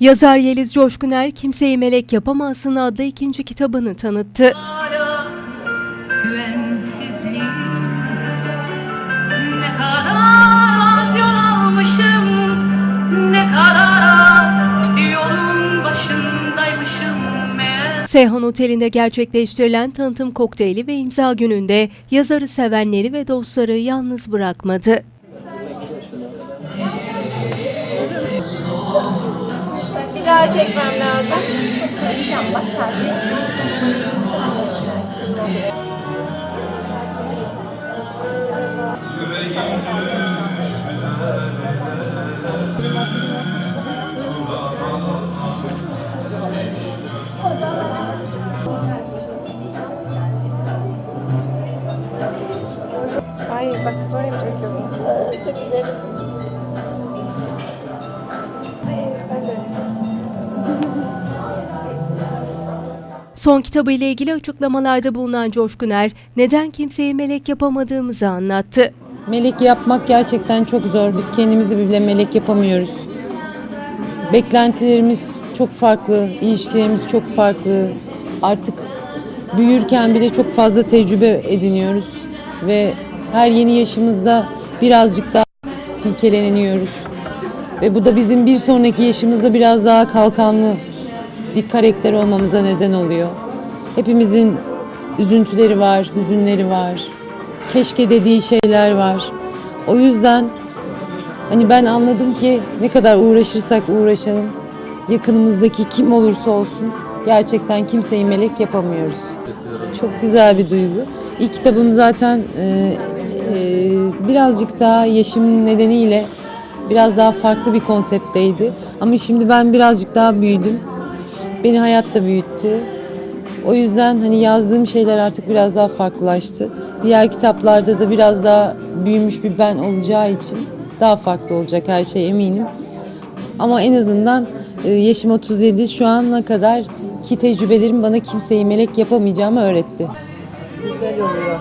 Yazar Yeliz Coşkuner, Kimseyi Melek Yapamazsın adlı ikinci kitabını tanıttı. Hala güvensizliğim Ne kadar az yol almışım Ne kadar az yolun başındaymışım meğer Seyhan Oteli'nde gerçekleştirilen tanıtım kokteyli ve imza gününde yazarı sevenleri ve dostları yalnız bırakmadı. Daha çekmem lazım. Ay bak story mi çekiyorum? Çok güzelim. Son kitabı ile ilgili açıklamalarda bulunan Coşkuner, neden kimseyi melek yapamadığımızı anlattı. Melek yapmak gerçekten çok zor. Biz kendimizi bile melek yapamıyoruz. Beklentilerimiz çok farklı, ilişkilerimiz çok farklı. Artık büyürken bile çok fazla tecrübe ediniyoruz ve her yeni yaşımızda birazcık daha silkeleniyoruz. Ve bu da bizim bir sonraki yaşımızda biraz daha kalkanlı bir karakter olmamıza neden oluyor. Hepimizin üzüntüleri var, hüzünleri var. Keşke dediği şeyler var. O yüzden hani ben anladım ki ne kadar uğraşırsak uğraşalım yakınımızdaki kim olursa olsun gerçekten kimseyi melek yapamıyoruz. Çok güzel bir duygu. İlk kitabım zaten e, e, birazcık daha yaşım nedeniyle biraz daha farklı bir konseptteydi. Ama şimdi ben birazcık daha büyüdüm. Beni hayat da büyüttü. O yüzden hani yazdığım şeyler artık biraz daha farklılaştı. Diğer kitaplarda da biraz daha büyümüş bir ben olacağı için daha farklı olacak her şey eminim. Ama en azından e, yaşım 37 şu ana kadar ki tecrübelerim bana kimseyi melek yapamayacağımı öğretti. Güzel oluyor.